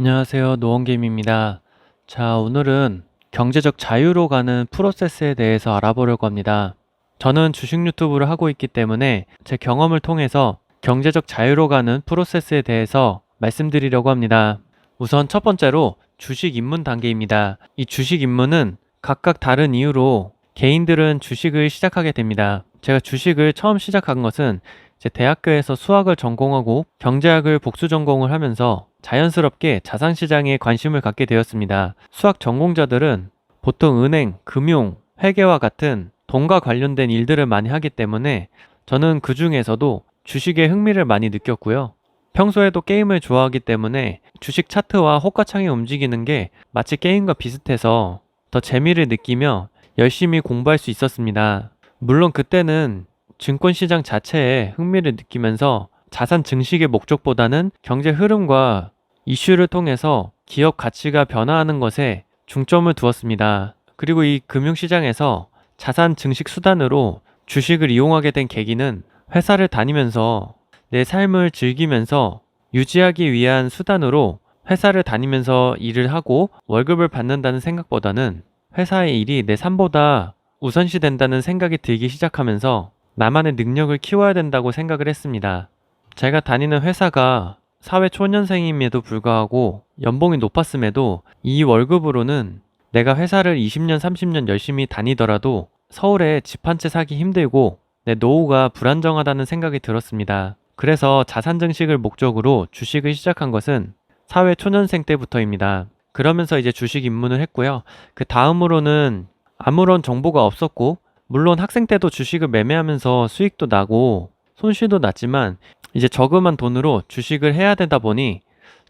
안녕하세요. 노원김입니다. 자, 오늘은 경제적 자유로 가는 프로세스에 대해서 알아보려고 합니다. 저는 주식 유튜브를 하고 있기 때문에 제 경험을 통해서 경제적 자유로 가는 프로세스에 대해서 말씀드리려고 합니다. 우선 첫 번째로 주식 입문 단계입니다. 이 주식 입문은 각각 다른 이유로 개인들은 주식을 시작하게 됩니다. 제가 주식을 처음 시작한 것은 제 대학교에서 수학을 전공하고 경제학을 복수 전공을 하면서 자연스럽게 자산시장에 관심을 갖게 되었습니다. 수학 전공자들은 보통 은행, 금융, 회계와 같은 돈과 관련된 일들을 많이 하기 때문에 저는 그 중에서도 주식에 흥미를 많이 느꼈고요. 평소에도 게임을 좋아하기 때문에 주식 차트와 호가창이 움직이는 게 마치 게임과 비슷해서 더 재미를 느끼며 열심히 공부할 수 있었습니다. 물론 그때는 증권 시장 자체에 흥미를 느끼면서 자산 증식의 목적보다는 경제 흐름과 이슈를 통해서 기업 가치가 변화하는 것에 중점을 두었습니다. 그리고 이 금융시장에서 자산 증식 수단으로 주식을 이용하게 된 계기는 회사를 다니면서 내 삶을 즐기면서 유지하기 위한 수단으로 회사를 다니면서 일을 하고 월급을 받는다는 생각보다는 회사의 일이 내 삶보다 우선시 된다는 생각이 들기 시작하면서 나만의 능력을 키워야 된다고 생각을 했습니다. 제가 다니는 회사가 사회 초년생임에도 불구하고 연봉이 높았음에도 이 월급으로는 내가 회사를 20년, 30년 열심히 다니더라도 서울에 집 한 채 사기 힘들고 내 노후가 불안정하다는 생각이 들었습니다. 그래서 자산 증식을 목적으로 주식을 시작한 것은 사회 초년생 때부터입니다. 그러면서 이제 주식 입문을 했고요. 그 다음으로는 아무런 정보가 없었고 물론 학생 때도 주식을 매매하면서 수익도 나고 손실도 났지만 이제 저금한 돈으로 주식을 해야 되다 보니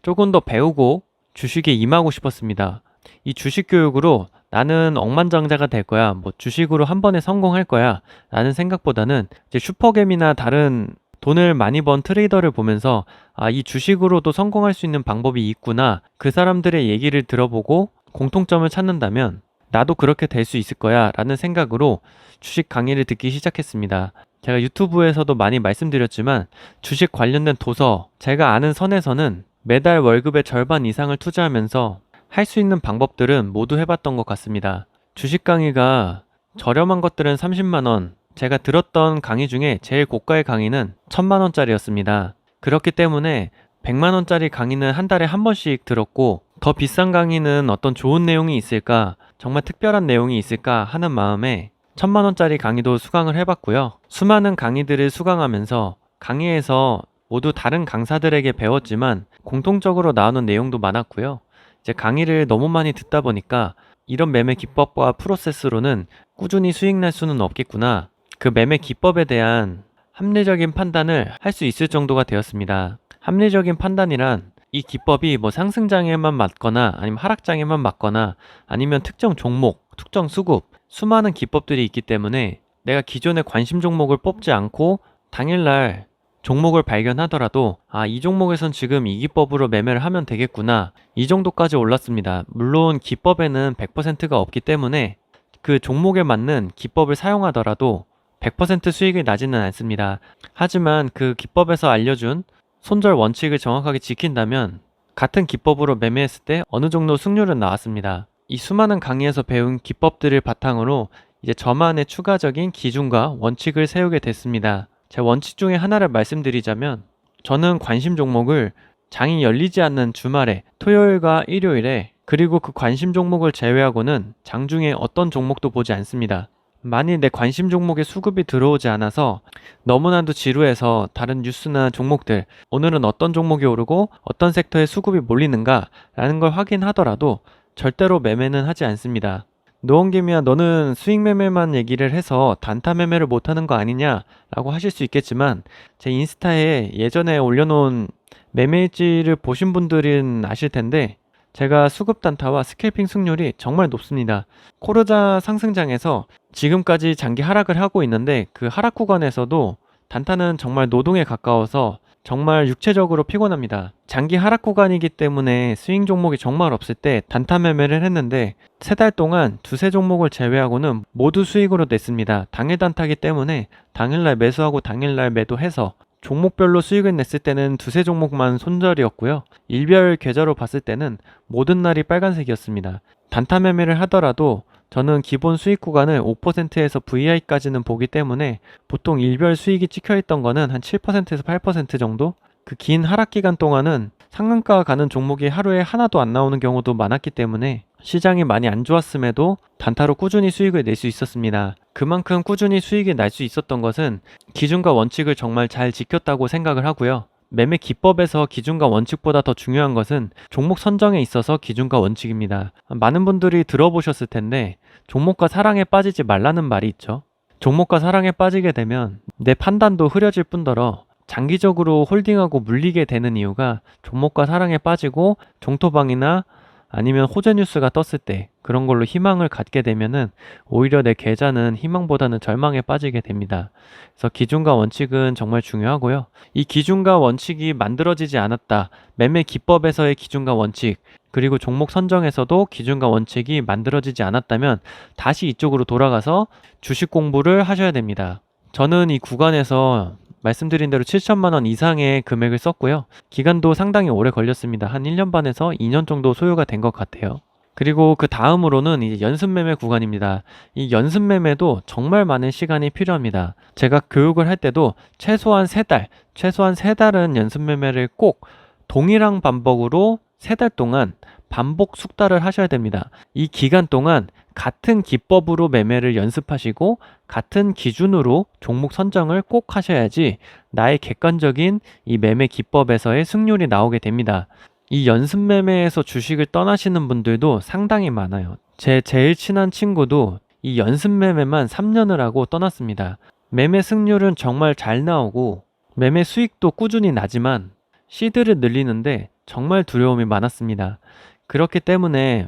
조금 더 배우고 주식에 임하고 싶었습니다. 이 주식 교육으로 나는 억만장자가 될 거야. 뭐 주식으로 한 번에 성공할 거야. 라는 생각보다는 이제 슈퍼겜이나 다른 돈을 많이 번 트레이더를 보면서 아, 이 주식으로도 성공할 수 있는 방법이 있구나. 그 사람들의 얘기를 들어보고 공통점을 찾는다면 나도 그렇게 될 수 있을 거야. 라는 생각으로 주식 강의를 듣기 시작했습니다. 제가 유튜브에서도 많이 말씀드렸지만 주식 관련된 도서, 제가 아는 선에서는 매달 월급의 절반 이상을 투자하면서 할 수 있는 방법들은 모두 해봤던 것 같습니다. 주식 강의가 저렴한 것들은 30만원, 제가 들었던 강의 중에 제일 고가의 강의는 1000만원짜리였습니다. 그렇기 때문에 100만원짜리 강의는 한 달에 한 번씩 들었고, 더 비싼 강의는 어떤 좋은 내용이 있을까, 정말 특별한 내용이 있을까 하는 마음에 천만 원짜리 강의도 수강을 해봤고요. 수많은 강의들을 수강하면서 강의에서 모두 다른 강사들에게 배웠지만 공통적으로 나오는 내용도 많았고요. 이제 강의를 너무 많이 듣다 보니까 이런 매매 기법과 프로세스로는 꾸준히 수익 날 수는 없겠구나. 그 매매 기법에 대한 합리적인 판단을 할 수 있을 정도가 되었습니다. 합리적인 판단이란 이 기법이 뭐 상승장에만 맞거나 아니면 하락장에만 맞거나 아니면 특정 종목, 특정 수급, 수많은 기법들이 있기 때문에 내가 기존의 관심 종목을 뽑지 않고 당일날 종목을 발견하더라도 아, 이 종목에선 지금 이 기법으로 매매를 하면 되겠구나. 이 정도까지 올랐습니다. 물론 기법에는 100%가 없기 때문에 그 종목에 맞는 기법을 사용하더라도 100% 수익이 나지는 않습니다. 하지만 그 기법에서 알려준 손절 원칙을 정확하게 지킨다면 같은 기법으로 매매했을 때 어느 정도 승률은 나왔습니다. 이 수많은 강의에서 배운 기법들을 바탕으로 이제 저만의 추가적인 기준과 원칙을 세우게 됐습니다. 제 원칙 중에 하나를 말씀드리자면 저는 관심 종목을 장이 열리지 않는 주말에 토요일과 일요일에 그리고 그 관심 종목을 제외하고는 장중에 어떤 종목도 보지 않습니다. 만일 내 관심 종목에 수급이 들어오지 않아서 너무나도 지루해서 다른 뉴스나 종목들 오늘은 어떤 종목이 오르고 어떤 섹터에 수급이 몰리는가 라는 걸 확인하더라도 절대로 매매는 하지 않습니다. 노원김이야 너는 수익 매매만 얘기를 해서 단타 매매를 못하는 거 아니냐 라고 하실 수 있겠지만 제 인스타에 예전에 올려놓은 매매 일지를 보신 분들은 아실 텐데 제가 수급 단타와 스캘핑 승률이 정말 높습니다. 코르자 상승장에서 지금까지 장기 하락을 하고 있는데 그 하락 구간에서도 단타는 정말 노동에 가까워서 정말 육체적으로 피곤합니다. 장기 하락 구간이기 때문에 스윙 종목이 정말 없을 때 단타 매매를 했는데 세 달 동안 두세 종목을 제외하고는 모두 수익으로 냈습니다. 당일 단타기 때문에 당일날 매수하고 당일날 매도해서 종목별로 수익을 냈을 때는 두세 종목만 손절이었고요. 일별 계좌로 봤을 때는 모든 날이 빨간색이었습니다. 단타 매매를 하더라도 저는 기본 수익 구간을 5%에서 VI까지는 보기 때문에 보통 일별 수익이 찍혀 있던 거는 한 7%에서 8% 정도? 그 긴 하락 기간 동안은 상한가 가는 종목이 하루에 하나도 안 나오는 경우도 많았기 때문에 시장이 많이 안 좋았음에도 단타로 꾸준히 수익을 낼 수 있었습니다. 그만큼 꾸준히 수익이 날 수 있었던 것은 기준과 원칙을 정말 잘 지켰다고 생각을 하고요. 매매 기법에서 기준과 원칙보다 더 중요한 것은 종목 선정에 있어서 기준과 원칙입니다. 많은 분들이 들어보셨을 텐데 종목과 사랑에 빠지지 말라는 말이 있죠. 종목과 사랑에 빠지게 되면 내 판단도 흐려질 뿐더러 장기적으로 홀딩하고 물리게 되는 이유가 종목과 사랑에 빠지고 종토방이나 아니면 호재 뉴스가 떴을 때 그런 걸로 희망을 갖게 되면은 오히려 내 계좌는 희망보다는 절망에 빠지게 됩니다. 그래서 기준과 원칙은 정말 중요하고요. 이 기준과 원칙이 만들어지지 않았다. 매매 기법에서의 기준과 원칙, 그리고 종목 선정에서도 기준과 원칙이 만들어지지 않았다면 다시 이쪽으로 돌아가서 주식 공부를 하셔야 됩니다. 저는 이 구간에서 말씀드린 대로 7천만 원 이상의 금액을 썼고요. 기간도 상당히 오래 걸렸습니다. 한 1년 반에서 2년 정도 소요가 된 것 같아요. 그리고 그 다음으로는 이제 연습 매매 구간입니다. 이 연습 매매도 정말 많은 시간이 필요합니다. 제가 교육을 할 때도 최소한 3달, 최소한 3달은 연습 매매를 꼭 동일한 반복으로 3달 동안 반복 숙달을 하셔야 됩니다. 이 기간 동안 같은 기법으로 매매를 연습하시고 같은 기준으로 종목 선정을 꼭 하셔야지 나의 객관적인 이 매매 기법에서의 승률이 나오게 됩니다. 이 연습 매매에서 주식을 떠나시는 분들도 상당히 많아요. 제 제일 친한 친구도 이 연습 매매만 3년을 하고 떠났습니다. 매매 승률은 정말 잘 나오고 매매 수익도 꾸준히 나지만 시드를 늘리는데 정말 두려움이 많았습니다. 그렇기 때문에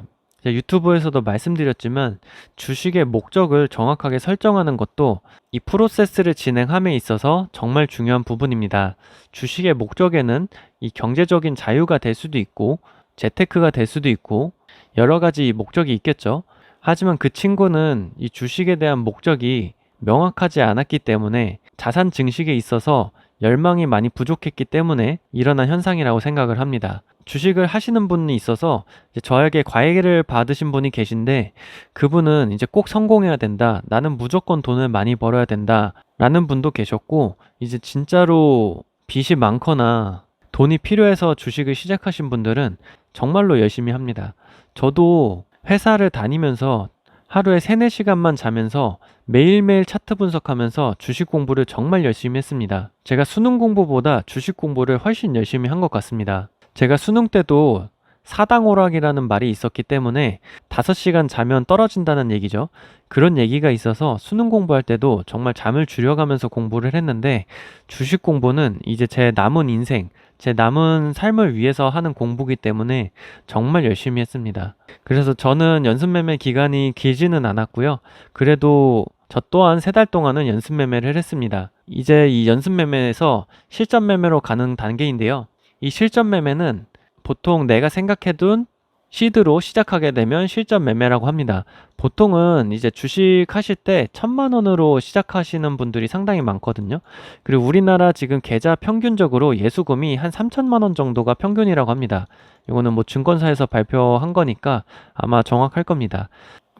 유튜브에서도 말씀드렸지만 주식의 목적을 정확하게 설정하는 것도 이 프로세스를 진행함에 있어서 정말 중요한 부분입니다. 주식의 목적에는 이 경제적인 자유가 될 수도 있고 재테크가 될 수도 있고 여러 가지 목적이 있겠죠. 하지만 그 친구는 이 주식에 대한 목적이 명확하지 않았기 때문에 자산 증식에 있어서 열망이 많이 부족했기 때문에 일어난 현상이라고 생각을 합니다. 주식을 하시는 분이 있어서 저에게 과외를 받으신 분이 계신데 그분은 이제 꼭 성공해야 된다. 나는 무조건 돈을 많이 벌어야 된다. 라는 분도 계셨고 이제 진짜로 빚이 많거나 돈이 필요해서 주식을 시작하신 분들은 정말로 열심히 합니다. 저도 회사를 다니면서 하루에 3, 4시간만 자면서 매일매일 차트 분석하면서 주식 공부를 정말 열심히 했습니다. 제가 수능 공부보다 주식 공부를 훨씬 열심히 한 것 같습니다. 제가 수능 때도 사당오락이라는 말이 있었기 때문에 5시간 자면 떨어진다는 얘기죠. 그런 얘기가 있어서 수능 공부할 때도 정말 잠을 줄여가면서 공부를 했는데 주식 공부는 이제 제 남은 인생, 제 남은 삶을 위해서 하는 공부기 때문에 정말 열심히 했습니다. 그래서 저는 연습 매매 기간이 길지는 않았고요. 그래도 저 또한 세 달 동안은 연습 매매를 했습니다. 이제 이 연습 매매에서 실전 매매로 가는 단계인데요. 이 실전 매매는 보통 내가 생각해둔 시드로 시작하게 되면 실전 매매라고 합니다. 보통은 이제 주식 하실 때 천만 원으로 시작하시는 분들이 상당히 많거든요. 그리고 우리나라 지금 계좌 평균적으로 예수금이 한 3천만 원 정도가 평균이라고 합니다. 이거는 뭐 증권사에서 발표한 거니까 아마 정확할 겁니다.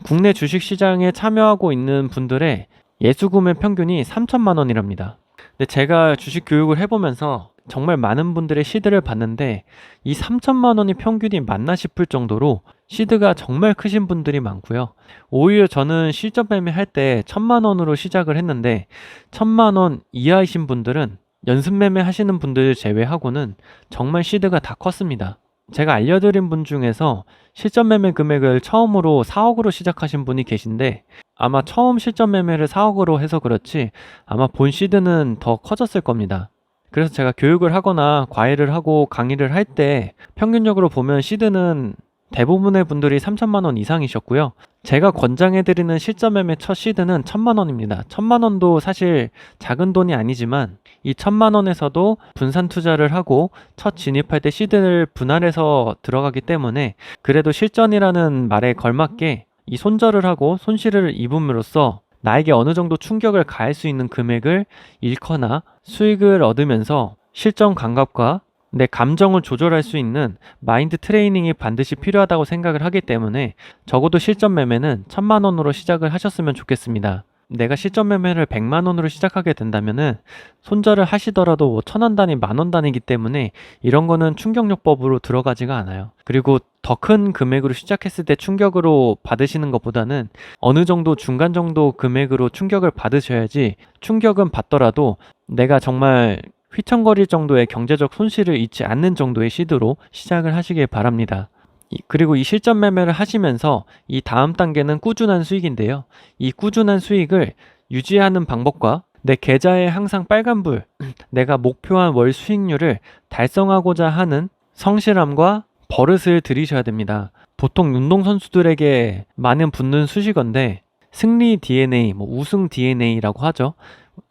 국내 주식 시장에 참여하고 있는 분들의 예수금의 평균이 3천만 원이랍니다. 근데 제가 주식 교육을 해보면서 정말 많은 분들의 시드를 봤는데 이 3천만 원이 평균이 맞나 싶을 정도로 시드가 정말 크신 분들이 많고요. 오히려 저는 실전 매매할 때 천만 원으로 시작을 했는데 천만 원 이하이신 분들은 연습 매매 하시는 분들 제외하고는 정말 시드가 다 컸습니다. 제가 알려드린 분 중에서 실전 매매 금액을 처음으로 4억으로 시작하신 분이 계신데 아마 처음 실전 매매를 4억으로 해서 그렇지 아마 본 시드는 더 커졌을 겁니다. 그래서 제가 교육을 하거나 과외를 하고 강의를 할 때 평균적으로 보면 시드는 대부분의 분들이 3천만 원 이상이셨고요. 제가 권장해드리는 실전 매매 첫 시드는 1천만 원입니다. 1천만 원도 사실 작은 돈이 아니지만 이 1천만 원에서도 분산 투자를 하고 첫 진입할 때 시드를 분할해서 들어가기 때문에 그래도 실전이라는 말에 걸맞게 이 손절을 하고 손실을 입음으로써 나에게 어느 정도 충격을 가할 수 있는 금액을 잃거나 수익을 얻으면서 실전 감각과 내 감정을 조절할 수 있는 마인드 트레이닝이 반드시 필요하다고 생각을 하기 때문에 적어도 실전 매매는 천만 원으로 시작을 하셨으면 좋겠습니다. 내가 실전 매매를 100만 원으로 시작하게 된다면은 손절을 하시더라도 뭐 천원 단위, 만 원 단위이기 때문에 이런 거는 충격요법으로 들어가지가 않아요. 그리고 더 큰 금액으로 시작했을 때 충격으로 받으시는 것보다는 어느 정도 중간 정도 금액으로 충격을 받으셔야지 충격은 받더라도 내가 정말 휘청거릴 정도의 경제적 손실을 잊지 않는 정도의 시드로 시작을 하시길 바랍니다. 이- 그리고 이 실전 매매를 하시면서 이 다음 단계는 꾸준한 수익인데요. 이 꾸준한 수익을 유지하는 방법과 내 계좌에 항상 빨간불, 내가 목표한 월 수익률을 달성하고자 하는 성실함과 버릇을 들이셔야 됩니다. 보통 운동선수들에게 많은 붙는 수식어인데 승리 DNA, 뭐 우승 DNA라고 하죠.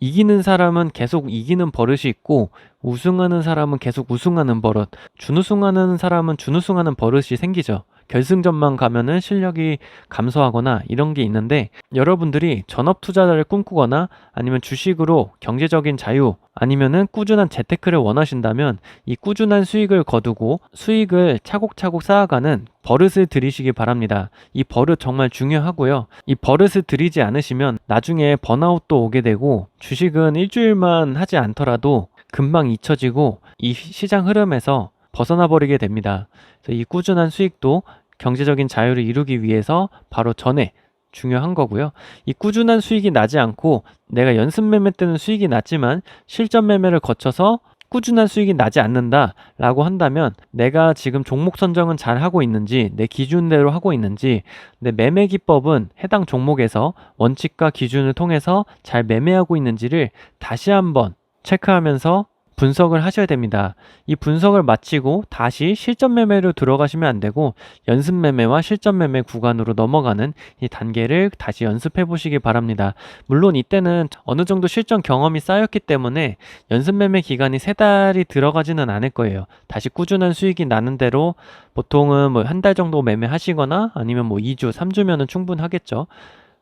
이기는 사람은 계속 이기는 버릇이 있고 우승하는 사람은 계속 우승하는 버릇, 준우승하는 사람은 준우승하는 버릇이 생기죠. 결승전만 가면은 실력이 감소하거나 이런 게 있는데 여러분들이 전업 투자를 꿈꾸거나 아니면 주식으로 경제적인 자유 아니면은 꾸준한 재테크를 원하신다면 이 꾸준한 수익을 거두고 수익을 차곡차곡 쌓아가는 버릇을 들이시기 바랍니다. 이 버릇 정말 중요하고요. 이 버릇을 들이지 않으시면 나중에 번아웃도 오게 되고 주식은 일주일만 하지 않더라도 금방 잊혀지고 이 시장 흐름에서 벗어나 버리게 됩니다. 이 꾸준한 수익도 경제적인 자유를 이루기 위해서 바로 전에 중요한 거고요. 이 꾸준한 수익이 나지 않고 내가 연습 매매 때는 수익이 났지만 실전 매매를 거쳐서 꾸준한 수익이 나지 않는다라고 한다면 내가 지금 종목 선정은 잘 하고 있는지 내 기준대로 하고 있는지 내 매매 기법은 해당 종목에서 원칙과 기준을 통해서 잘 매매하고 있는지를 다시 한번 체크하면서 분석을 하셔야 됩니다. 이 분석을 마치고 다시 실전 매매로 들어가시면 안 되고 연습 매매와 실전 매매 구간으로 넘어가는 이 단계를 다시 연습해 보시기 바랍니다. 물론 이때는 어느 정도 실전 경험이 쌓였기 때문에 연습 매매 기간이 세 달이 들어가지는 않을 거예요. 다시 꾸준한 수익이 나는 대로 보통은 뭐 한 달 정도 매매하시거나 아니면 뭐 2주, 3주면은 충분하겠죠.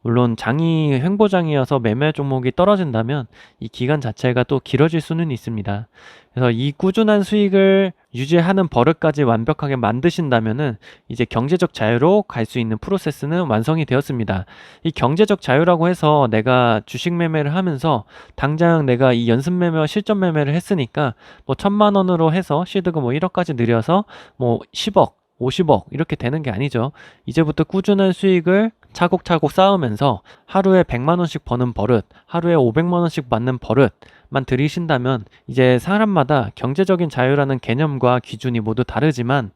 물론 장이 횡보장이어서 매매 종목이 떨어진다면 이 기간 자체가 또 길어질 수는 있습니다. 그래서 이 꾸준한 수익을 유지하는 버릇까지 완벽하게 만드신다면은 이제 경제적 자유로 갈 수 있는 프로세스는 완성이 되었습니다. 이 경제적 자유라고 해서 내가 주식 매매를 하면서 당장 내가 이 연습 매매와 실전 매매를 했으니까 뭐 천만 원으로 해서 시드가 뭐 1억까지 늘려서 뭐 10억 50억 이렇게 되는 게 아니죠. 이제부터 꾸준한 수익을 차곡차곡 쌓으면서 하루에 100만 원씩 버는 버릇, 하루에 500만 원씩 받는 버릇만 들이신다면 이제 사람마다 경제적인 자유라는 개념과 기준이 모두 다르지만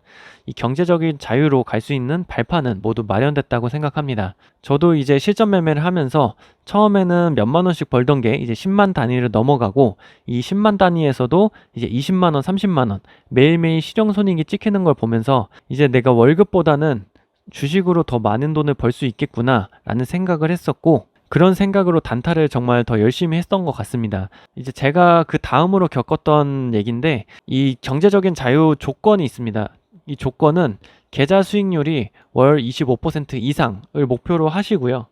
이 경제적인 자유로 갈 수 있는 발판은 모두 마련됐다고 생각합니다. 저도 이제 실전 매매를 하면서 처음에는 몇만 원씩 벌던 게 이제 10만 단위를 넘어가고 이 10만 단위에서도 이제 20만 원, 30만 원 매일매일 실용 손익이 찍히는 걸 보면서 이제 내가 월급보다는 주식으로 더 많은 돈을 벌 수 있겠구나라는 생각을 했었고 그런 생각으로 단타를 정말 더 열심히 했던 것 같습니다. 이제 제가 그 다음으로 겪었던 얘기인데 이 경제적인 자유 조건이 있습니다. 이 조건은 계좌 수익률이 월 25% 이상을 목표로 하시고요.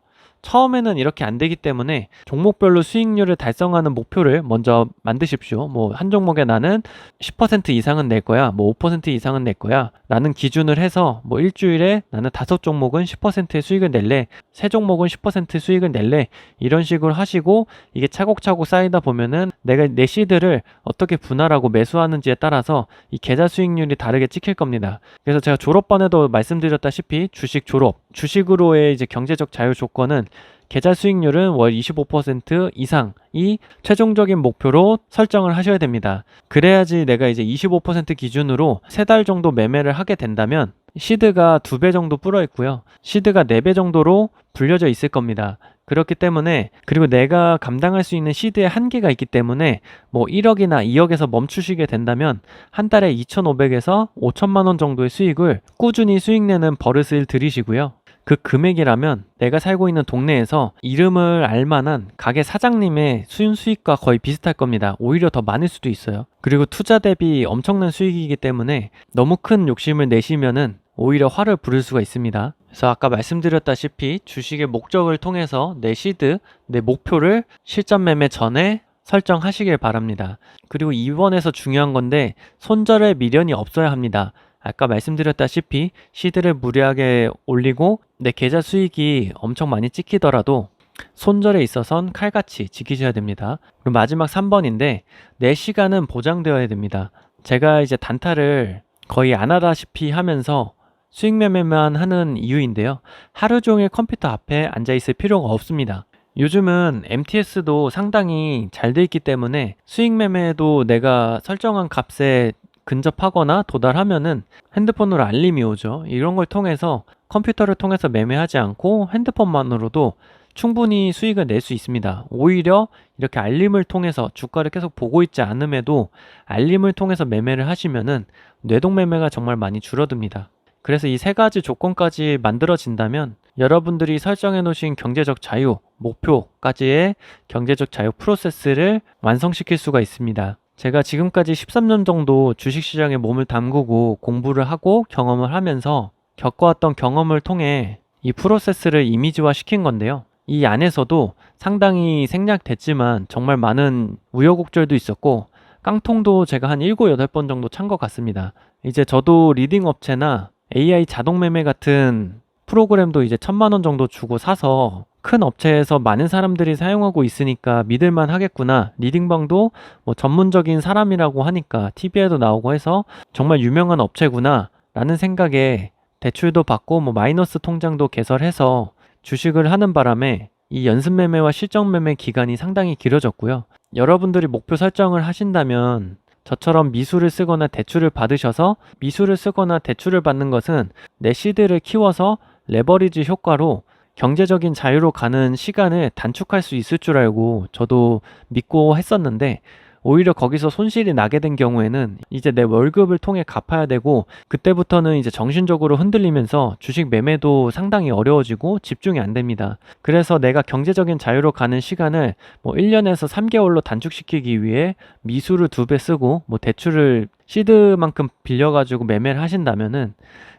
처음에는 이렇게 안 되기 때문에 종목별로 수익률을 달성하는 목표를 먼저 만드십시오. 뭐 한 종목에 나는 10% 이상은 낼 거야. 뭐 5% 이상은 낼 거야. 라는 기준을 해서 뭐 일주일에 나는 다섯 종목은 10%의 수익을 낼래. 세 종목은 10% 수익을 낼래. 이런 식으로 하시고 이게 차곡차곡 쌓이다 보면은 내가 내 시드를 어떻게 분할하고 매수하는지에 따라서 이 계좌 수익률이 다르게 찍힐 겁니다. 그래서 제가 졸업반에도 말씀드렸다시피 주식 졸업, 주식으로의 이제 경제적 자유 조건은 계좌 수익률은 월 25% 이상이 최종적인 목표로 설정을 하셔야 됩니다. 그래야지 내가 이제 25% 기준으로 세 달 정도 매매를 하게 된다면 시드가 두 배 정도 불어 있고요. 시드가 네 배 정도로 불려져 있을 겁니다. 그렇기 때문에 그리고 내가 감당할 수 있는 시드의 한계가 있기 때문에 뭐 1억이나 2억에서 멈추시게 된다면 한 달에 2,500에서 5천만 원 정도의 수익을 꾸준히 수익 내는 버릇을 들이시고요. 그 금액이라면 내가 살고 있는 동네에서 이름을 알만한 가게 사장님의 수윤 수익과 거의 비슷할 겁니다. 오히려 더 많을 수도 있어요. 그리고 투자 대비 엄청난 수익이기 때문에 너무 큰 욕심을 내시면은 오히려 화를 부를 수가 있습니다. 그래서 아까 말씀드렸다시피 주식의 목적을 통해서 내 시드, 내 목표를 실전 매매 전에 설정하시길 바랍니다. 그리고 이번에서 중요한 건데 손절에 미련이 없어야 합니다. 아까 말씀드렸다시피 시드를 무리하게 올리고 내 계좌 수익이 엄청 많이 찍히더라도 손절에 있어선 칼같이 지키셔야 됩니다. 그리고 마지막 3번인데 내 시간은 보장되어야 됩니다. 제가 이제 단타를 거의 안 하다시피 하면서 수익 매매만 하는 이유인데요. 하루 종일 컴퓨터 앞에 앉아 있을 필요가 없습니다. 요즘은 MTS도 상당히 잘 돼 있기 때문에 수익 매매도 내가 설정한 값에 근접하거나 도달하면은 핸드폰으로 알림이 오죠. 이런 걸 통해서 컴퓨터를 통해서 매매하지 않고 핸드폰만으로도 충분히 수익을 낼 수 있습니다. 오히려 이렇게 알림을 통해서 주가를 계속 보고 있지 않음에도 알림을 통해서 매매를 하시면은 뇌동 매매가 정말 많이 줄어듭니다. 그래서 이 세 가지 조건까지 만들어진다면 여러분들이 설정해 놓으신 경제적 자유, 목표까지의 경제적 자유 프로세스를 완성시킬 수가 있습니다. 제가 지금까지 13년 정도 주식시장에 몸을 담그고 공부를 하고 경험을 하면서 겪어왔던 경험을 통해 이 프로세스를 이미지화 시킨 건데요. 이 안에서도 상당히 생략됐지만 정말 많은 우여곡절도 있었고 깡통도 제가 한 7, 8번 정도 찬 것 같습니다. 이제 저도 리딩 업체나 AI 자동 매매 같은 프로그램도 이제 천만 원 정도 주고 사서 큰 업체에서 많은 사람들이 사용하고 있으니까 믿을만 하겠구나. 리딩방도 뭐 전문적인 사람이라고 하니까 TV에도 나오고 해서 정말 유명한 업체구나. 라는 생각에 대출도 받고 뭐 마이너스 통장도 개설해서 주식을 하는 바람에 이 연습 매매와 실전 매매 기간이 상당히 길어졌고요. 여러분들이 목표 설정을 하신다면 저처럼 미수를 쓰거나 대출을 받으셔서 미수를 쓰거나 대출을 받는 것은 내 시드를 키워서 레버리지 효과로 경제적인 자유로 가는 시간을 단축할 수 있을 줄 알고 저도 믿고 했었는데 오히려 거기서 손실이 나게 된 경우에는 이제 내 월급을 통해 갚아야 되고 그때부터는 이제 정신적으로 흔들리면서 주식 매매도 상당히 어려워지고 집중이 안 됩니다. 그래서 내가 경제적인 자유로 가는 시간을 뭐 1년에서 3개월로 단축시키기 위해 미수를 두 배 쓰고 뭐 대출을 시드만큼 빌려가지고 매매를 하신다면은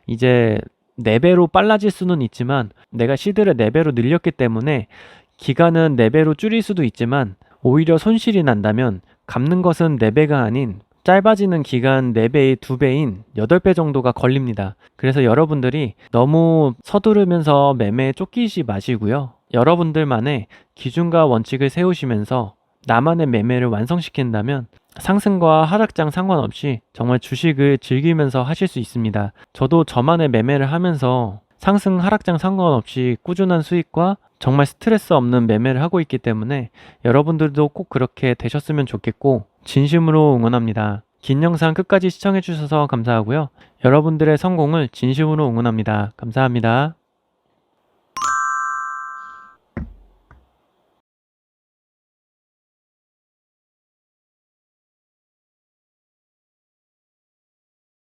이제 4배로 빨라질 수는 있지만 내가 시드를 4배로 늘렸기 때문에 기간은 4배로 줄일 수도 있지만 오히려 손실이 난다면 갚는 것은 4배가 아닌 짧아지는 기간 4배의 2배인 8배 정도가 걸립니다. 그래서 여러분들이 너무 서두르면서 매매에 쫓기지 마시고요. 여러분들만의 기준과 원칙을 세우시면서 나만의 매매를 완성시킨다면 상승과 하락장 상관없이 정말 주식을 즐기면서 하실 수 있습니다. 저도 저만의 매매를 하면서 상승 하락장 상관없이 꾸준한 수익과 정말 스트레스 없는 매매를 하고 있기 때문에 여러분들도 꼭 그렇게 되셨으면 좋겠고 진심으로 응원합니다. 긴 영상 끝까지 시청해 주셔서 감사하고요. 여러분들의 성공을 진심으로 응원합니다. 감사합니다.